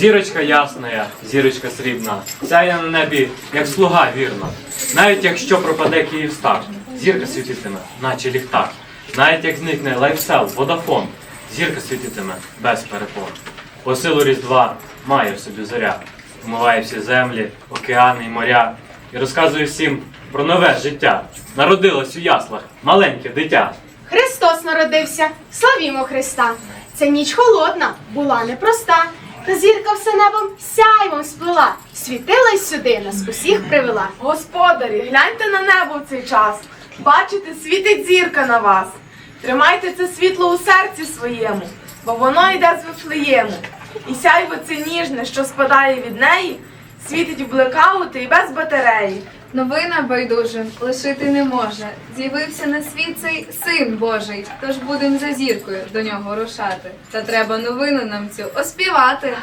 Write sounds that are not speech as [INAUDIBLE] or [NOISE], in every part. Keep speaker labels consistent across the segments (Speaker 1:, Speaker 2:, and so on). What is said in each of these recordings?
Speaker 1: Зірочка ясна, зірочка срібна, сяє на небі, як слуга вірна. Навіть якщо пропаде Київстар, зірка світитиме, наче ліхтар. Навіть як зникне лайфсел, водафон, зірка світитиме без перепон. По силу Різдва має в собі зоря, вмиває всі землі, океани і моря і розказує всім про нове життя. Народилось у яслах маленьке дитя.
Speaker 2: Христос народився, славімо Христа. Ця ніч холодна, була непроста. Та зірка все небом сяйвом сплила, світила й сюди, нас усіх привела.
Speaker 3: Господарі, гляньте на небо в цей час. Бачите, світить зірка на вас. Тримайте це світло у серці своєму, бо воно йде з Вифлеєму. І сяйво це ніжне, що спадає від неї, світить в блекаути і без батареї.
Speaker 4: Новина байдуже лишити не може. З'явився на світ цей син Божий. Тож будем за зіркою до нього рушати. Та треба новину нам цю оспівати.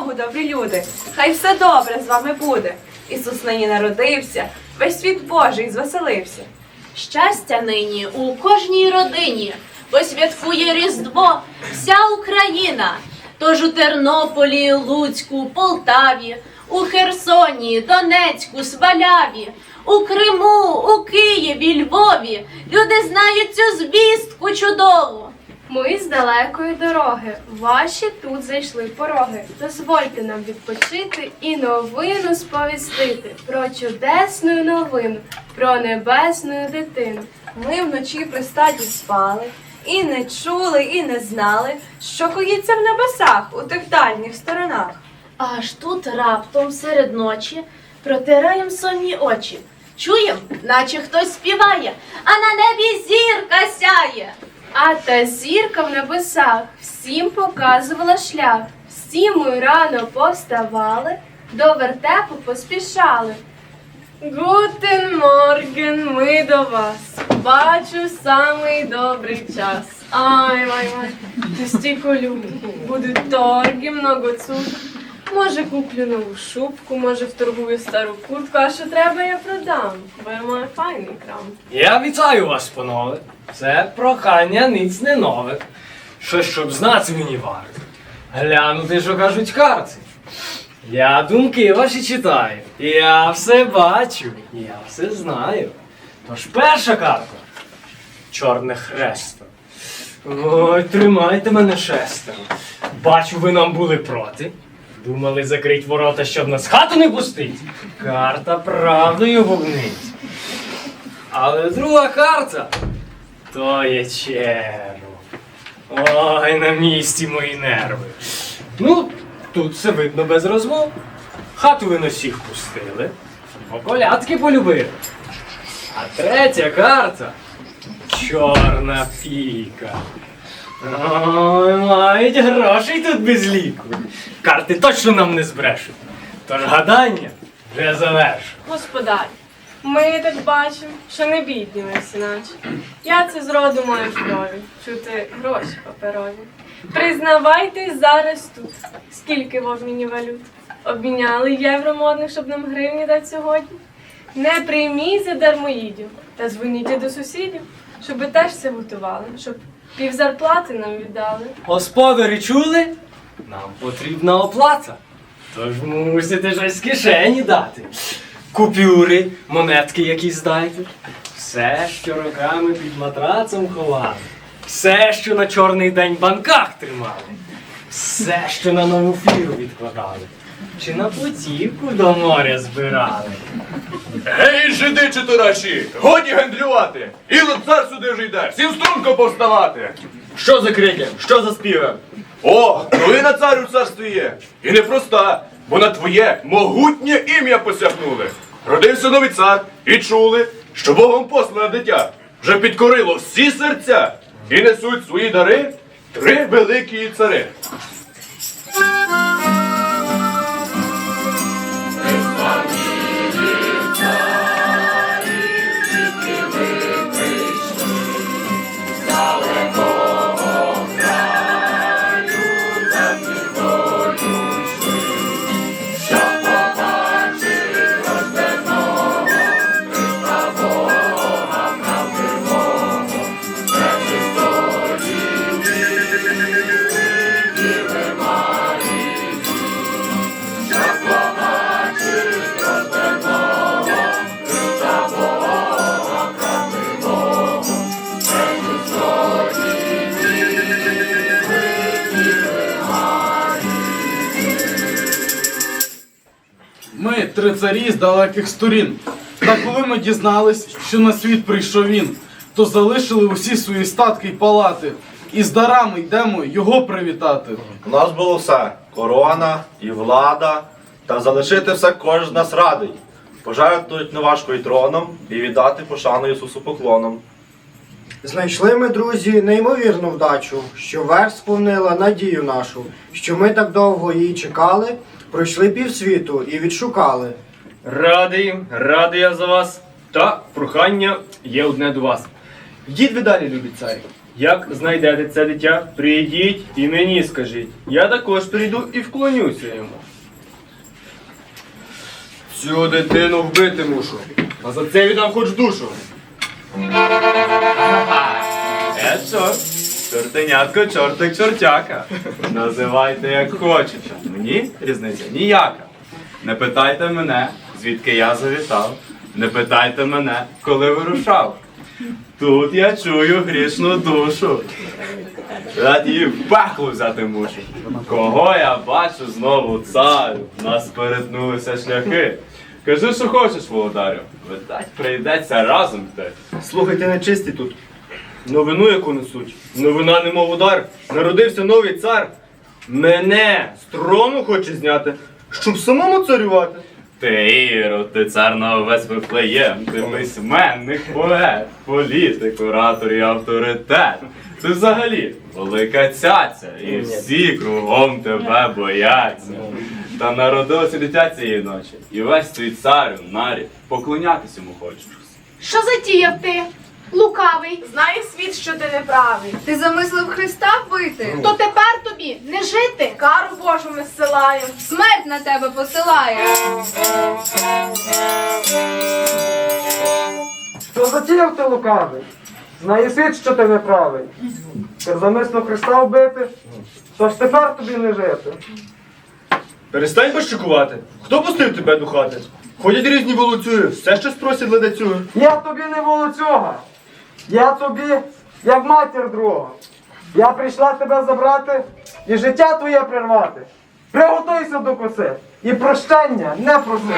Speaker 5: Богу, добрі люди! Хай все добре з вами буде. Ісус нині народився, весь світ Божий звеселився.
Speaker 6: Щастя нині у кожній родині, бо святкує Різдво вся Україна. Тож у Тернополі, Луцьку, Полтаві, у Херсоні, Донецьку, Сваляві, у Криму, у Києві, Львові люди знають цю звістку чудову.
Speaker 2: Ми з далекої дороги, ваші тут зайшли пороги. Дозвольте нам відпочити і новину сповістити про чудесну новину, про небесну дитину.
Speaker 5: Ми вночі при статі спали, і не чули, і не знали, що коїться в небесах у тих дальніх сторонах.
Speaker 6: Аж тут раптом серед ночі протираєм сонні очі. Чуєм, наче хтось співає, а на небі зірка сяє.
Speaker 2: А та зірка в небесах всім показувала шлях. Всі ми рано повставали, до вертепу поспішали. Гутен Морген, ми до вас. Бачу самий добрий час. Ай, май, май, стільки люблю. Будуть торги, много цукру. Може, куплю нову шубку, може, вторгую стару куртку, а що треба, я продам. Бо я маю файний крам.
Speaker 7: Я вітаю вас, панове. Це прохання ниць не нове. Що щоб знати мені варто. Глянути, що кажуть карти. Я думки ваші читаю. Я все бачу, я все знаю. Тож перша карта. Чорне хресто. Ой, тримайте мене шестеро. Бачу, ви нам були проти. Думали закрить ворота, щоб нас хату не пустить. Карта правдою губнить. Але друга карта то є черво. Ой, на місці мої нерви. Ну, тут все видно без розмов. Хату ви на всіх пустили, околятки полюбили. А третя карта чорна фіка. Ой, мають грошей тут без ліку. Карти точно нам не збрешуть. Тож гадання вже завершено.
Speaker 2: Господарю, ми так бачимо, що не бідні ми всі наче. Я це зроду маю в крові, чути гроші паперові. Признавайтесь зараз тут, скільки в обміні валют. Обміняли євро модних, щоб нам гривні дати сьогодні. Не прийміть за дармоїдів, та дзвоніть до сусідів, щоб теж це готували, щоб пів зарплати нам віддали.
Speaker 7: Господарі чули? Нам потрібна оплата. Тож мусите щось з кишені дати. Купюри, монетки якісь дайте. Все, що роками під матрацом ховали. Все, що на чорний день в банках тримали. Все, що на нову фіру відкладали. Чи на путівку до моря збирали.
Speaker 8: Ей, жиди чотираші, годі гендлювати! Іло цар сюди ж йде, всім струнко повставати!
Speaker 9: Що за крики? Що за співи?
Speaker 8: О, новина царю в царстві є! І непроста, бо на твоє могутнє ім'я посягнули. Родився новий цар і чули, що Богом послане дитя вже підкорило всі серця і несуть свої дари три великі цари.
Speaker 10: Три царі з далеких сторін. Та коли ми дізнались, що на світ прийшов він, то залишили усі свої статки й палати, і з дарами йдемо його привітати.
Speaker 9: У нас було все: корона і влада, та залишити все кожен з нас радий. Пожертвують неважко й троном і віддати пошану Ісусу поклоном.
Speaker 11: Знайшли ми, друзі, неймовірну вдачу, що верх сповнила надію нашу, що ми так довго її чекали, пройшли півсвіту і відшукали.
Speaker 12: Радий, радий я за вас. Та прохання є одне до вас. Йдіть ви далі, любі царі. Як знайдете це дитя, прийдіть і мені скажіть. Я також прийду і вклонюся йому. Цю дитину вбити мушу, а за це віддам хоч душу.
Speaker 8: Е, чорт, чортенятко, чортик, чортяка. Називайте як хочете. Мені різниця ніяка. Не питайте мене, звідки я завітав. Не питайте мене, коли вирушав. Тут я чую грішну душу. Я її взяти мушу. Кого я бачу знову царю? Нас перетнулися шляхи. Кажи, що хочеш, володарю. Видать, прийдеться разом йти.
Speaker 12: Слухайте, нечисті тут. Новину, яку несуть. Новина немов удар. Народився новий цар. Мене з трону хоче зняти, щоб самому царювати.
Speaker 8: Ти Ірод, ти цар на увесь Вифлеєм, ти письменник, поет, політик, оратор і авторитет. Ти взагалі велика цяця, і всі кругом тебе бояться. Та народилося дитя цієї ночі, і весь твій царю, нарі, поклонятись йому хочеш.
Speaker 13: Що затіяв ти? Лукавий.
Speaker 3: Світ, що ти неправий.
Speaker 4: Ти замислив Христа вбити?
Speaker 13: То тепер тобі не жити.
Speaker 3: Кару Божу ми зсилаємо.
Speaker 4: Смерть на тебе посилає.
Speaker 11: Що затіяв ти лукавий? Знає світ, що ти неправий. Ти замисно Христа вбити, то ж тепер тобі не жити.
Speaker 12: Перестань пощукувати. Хто пустив тебе до хати? Ходять різні волоцюги, все щось просять ледацюги.
Speaker 11: Я тобі не волоцюга. Я тобі, як матір друга. Я прийшла тебе забрати і життя твоє прервати. Приготуйся до коси і прощення не проси.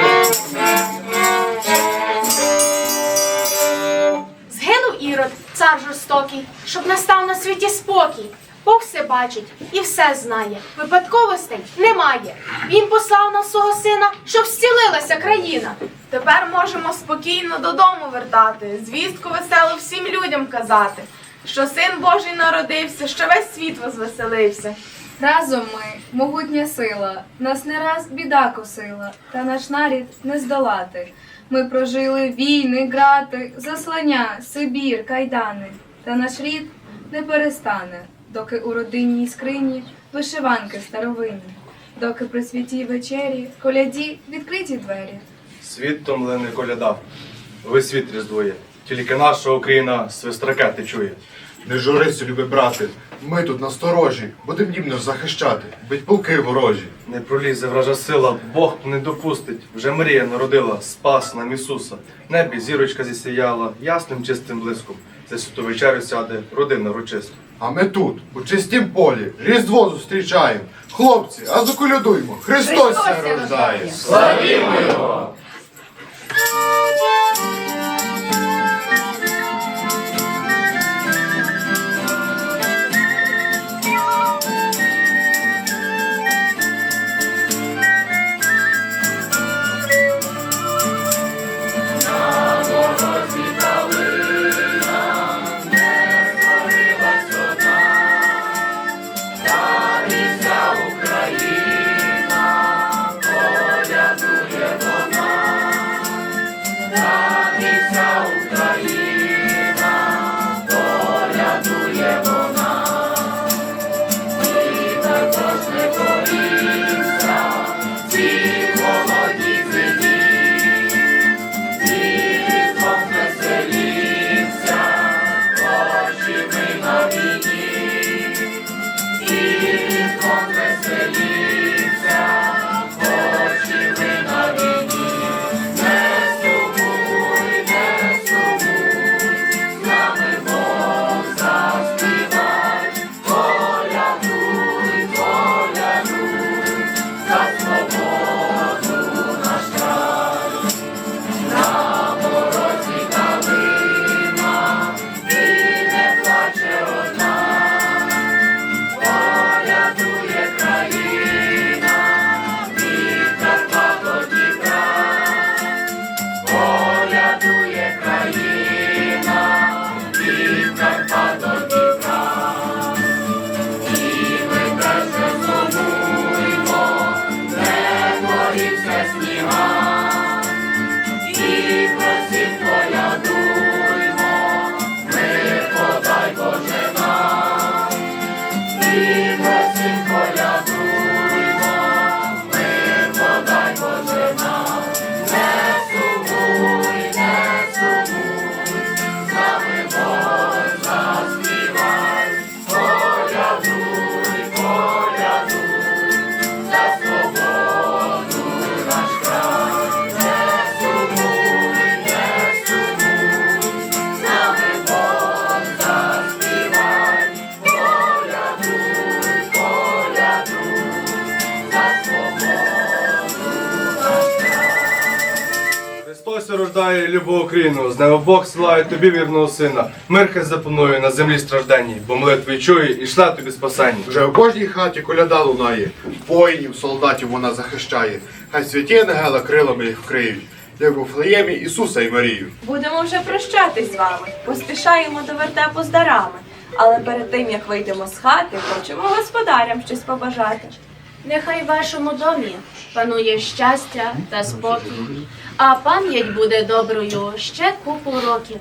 Speaker 13: Згинув Ірод, цар жорстокий, щоб настав на світі спокій. Бог все бачить і все знає. Випадковостей немає. Він послав нам свого сина, щоб зцілилася країна.
Speaker 3: Тепер можемо спокійно додому вертати, звістку веселу всім людям казати, що син Божий народився, що весь світ возвеселився.
Speaker 4: Разом ми могутня сила, нас не раз біда косила, та наш нарід не здолати. Ми прожили війни, грати, заслання, Сибір, кайдани, та наш рід не перестане, доки у родинній скрині вишиванки старовинні, доки при святій вечері коляді відкриті двері.
Speaker 14: Світ томлений не коляда, ви світ різдвує. Тільки наша Україна свист ракети чує.
Speaker 15: Не журися, любі брати, ми тут насторожі, будем дім наш захищати, бить полки ворожі.
Speaker 14: Не пролізе вража сила, Бог не допустить. Вже Марія народила, спас нам Ісуса. В небі зірочка зісіяла, ясним чистим блиском. За святу вечерю сяде родина урочисто.
Speaker 15: А ми тут, у чистім полі, Різдво зустрічаємо. Хлопці, а заколядуймо, Христос ся рождає.
Speaker 14: Христос любов Україну, з неба Бог силає тобі вірного сина. Мир хай запанує на землі стражденній, бо молитви чує і шле тобі спасення.
Speaker 15: Вже в кожній хаті коляда лунає, воїнів, солдатів вона захищає. Хай святі ангела крилами їх вкриють, як у Флеємі Ісуса і Марію.
Speaker 5: Будемо вже прощатись з вами. Поспішаємо до вертепу з дарами. Але перед тим, як вийдемо з хати, хочемо господарям щось побажати.
Speaker 6: Нехай в вашому домі панує щастя та спокій, а пам'ять буде доброю ще купу років,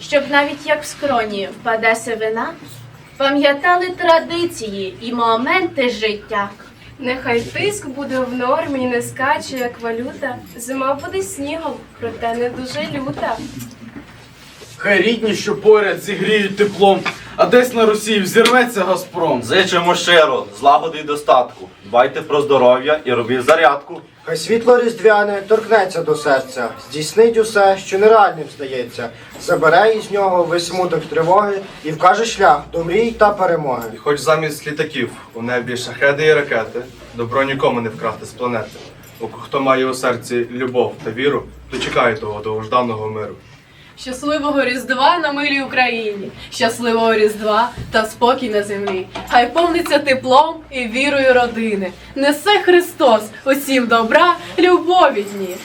Speaker 6: щоб навіть як в скроні впаде сивина, пам'ятали традиції і моменти життя. Нехай тиск буде в нормі, не скаче, як валюта. Зима буде снігом, проте не дуже люта.
Speaker 10: Хай рідні, що поряд зігріють теплом, а десь на Росії взірветься Газпром.
Speaker 9: Зичимо щиро, злагоди й достатку. Дбайте про здоров'я і робіть зарядку.
Speaker 11: Хай світло різдвяне торкнеться до серця, здійснить усе, що нереальним здається, забере із нього весь смуток тривоги і вкаже шлях до мрій та перемоги.
Speaker 14: І хоч замість літаків у небі шахеди і ракети, добро нікому не вкрати з планети. Бо хто має у серці любов та віру, то чекає того довжданого миру.
Speaker 16: Щасливого Різдва на милій Україні, щасливого Різдва та спокій на землі. Хай повниться теплом і вірою родини. Несе Христос усім добра, любові дні.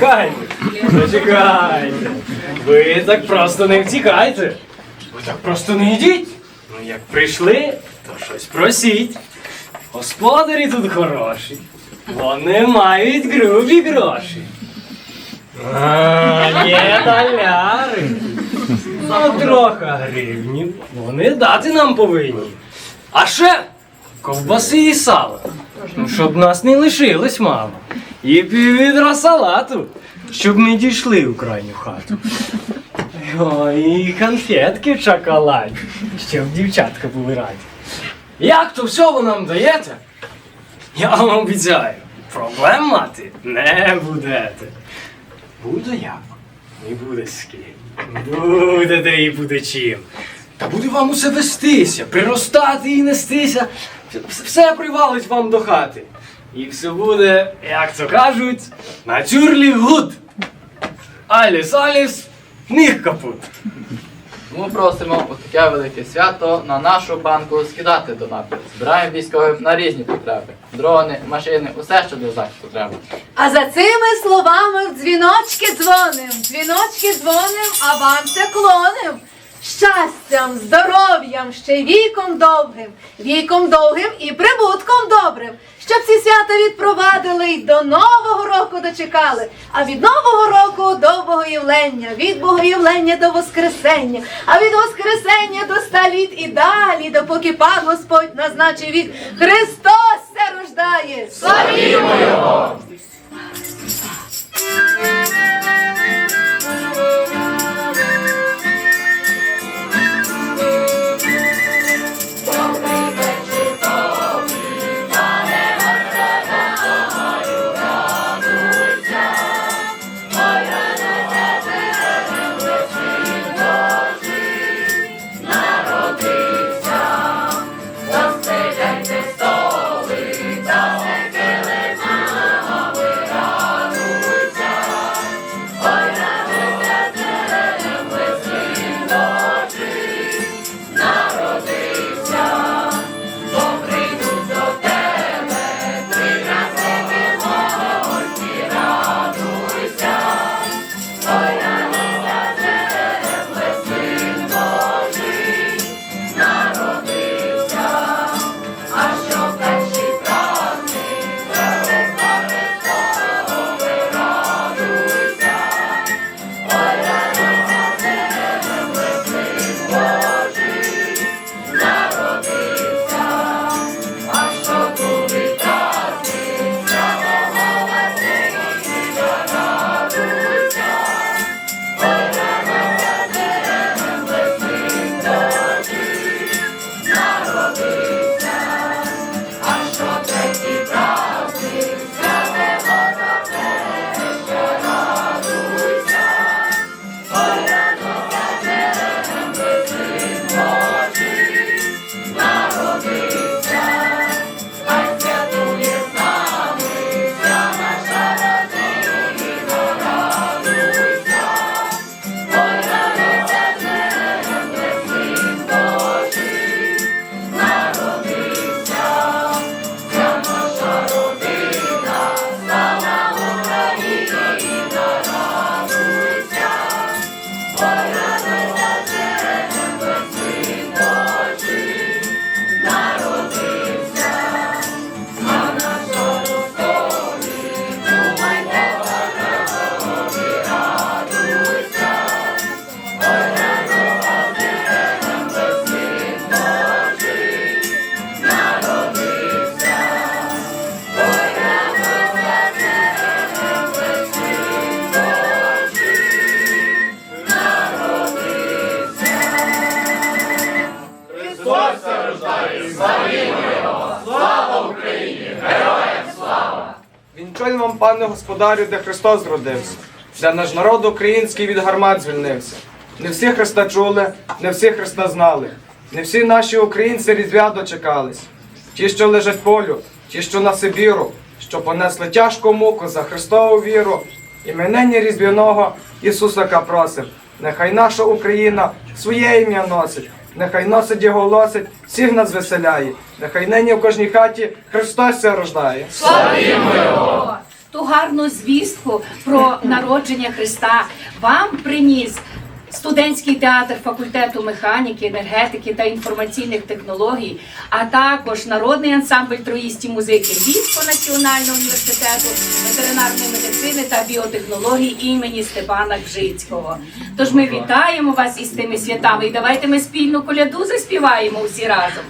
Speaker 7: Зачекайте, зачекайте. Ви так просто не втікайте. Ви так просто не йдіть. Ну як прийшли, то щось просіть. Господарі тут хороші. Вони мають грубі гроші. А, є доляри. Ну, трохи гривнів. Вони дати нам повинні. А ще ковбаси і сало. Ну, щоб нас не лишилось мало. І піввідра салату, щоб ми дійшли у крайню хату. Ой, і конфетки в шоколаді, щоб дівчатка раді. Як то все ви нам даєте? Я вам обіцяю, проблем мати не будете. Буде як? Не буде з ким. Будете і буде чим. Та буде вам усе вестися, приростати і нестися. Все привалить вам до хати. І все буде, як то кажуть, натюрлі гуд. Аліс, аліс, них капут.
Speaker 17: Тому просимо у таке велике свято на нашу банку скидати донати. Збираємо військових на різні потреби. Дрони, машини, усе, що для захисту треба.
Speaker 18: А за цими словами в дзвіночки дзвоним, в дзвіночки дзвоним, а вам це клоним. Щастям, здоров'ям, ще й віком довгим, віком довгим і прибутком добрим, щоб ці свята відпровадили й до Нового року дочекали, а від Нового року до Богоявлення, від Богоявлення до Воскресення, а від Воскресення до ста літ і далі, допоки пан Господь назначив вік. Христос се рождає! Славімо Його!
Speaker 9: Славімо Слава Україні! Героям слава!
Speaker 19: Вінчуємо вам, пане господарю, де Христос зродився, де наш народ український від гармат звільнився. Не всі Христа чули, не всі Христа знали, не всі наші українці різдвя дочекались. Ті, що лежать полю, ті, що на Сибіру, що понесли тяжку муку за Христову віру, іменення різдвяного Ісусака просим. Нехай наша Україна своє ім'я носить, нехай носить його голосить, всіх нас веселяє, нехай нині в кожній хаті Христос ся рождає.
Speaker 20: Славімо Його!
Speaker 21: ту гарну звістку про народження Христа. Вам приніс студентський театр факультету механіки, енергетики та інформаційних технологій, а також народний ансамбль троїсті музики Львівського національного університету ветеринарної медицини та біотехнологій імені Степана Гжицького. Тож ми вітаємо вас із тими святами і давайте ми спільну коляду заспіваємо усі разом.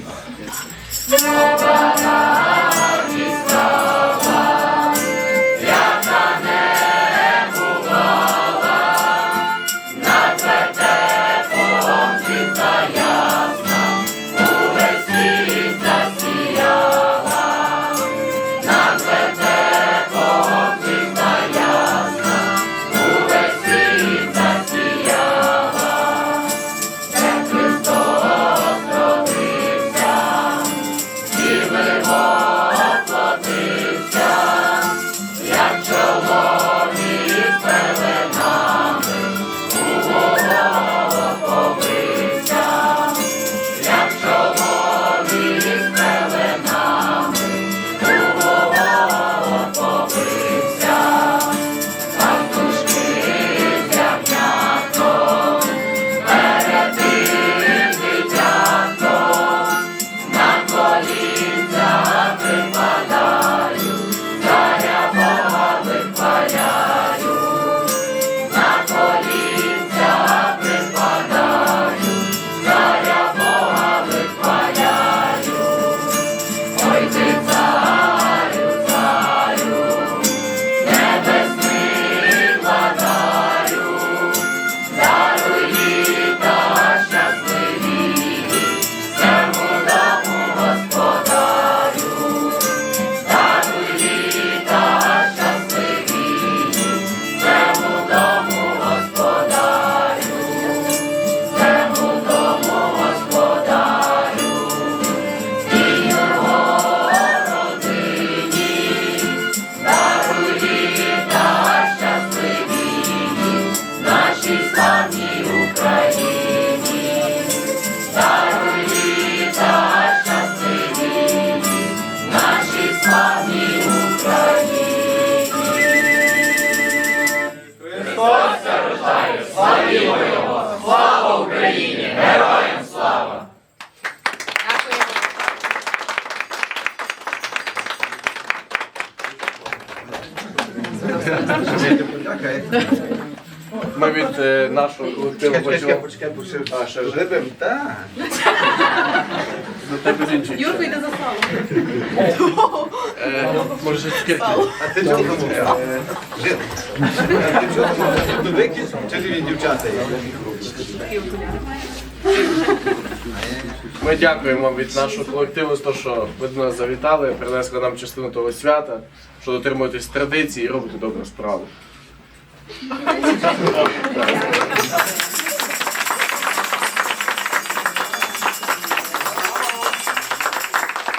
Speaker 10: Ми від е, нашого колективу
Speaker 22: почекай, А, ще жибем? Так.
Speaker 10: До тебе з іншої.
Speaker 23: Юрко йде за салом.
Speaker 10: Е, Може, цукерки?
Speaker 22: А ти чого замовляв? Жив. А ти чого замовляв? Ну чи ти він дівчата є?
Speaker 10: Ми дякуємо від нашого колективу за те, що ви до нас завітали, принесли нам частину того свята, що дотримуєтесь традицій і робите добру справу. Thank [LAUGHS] you.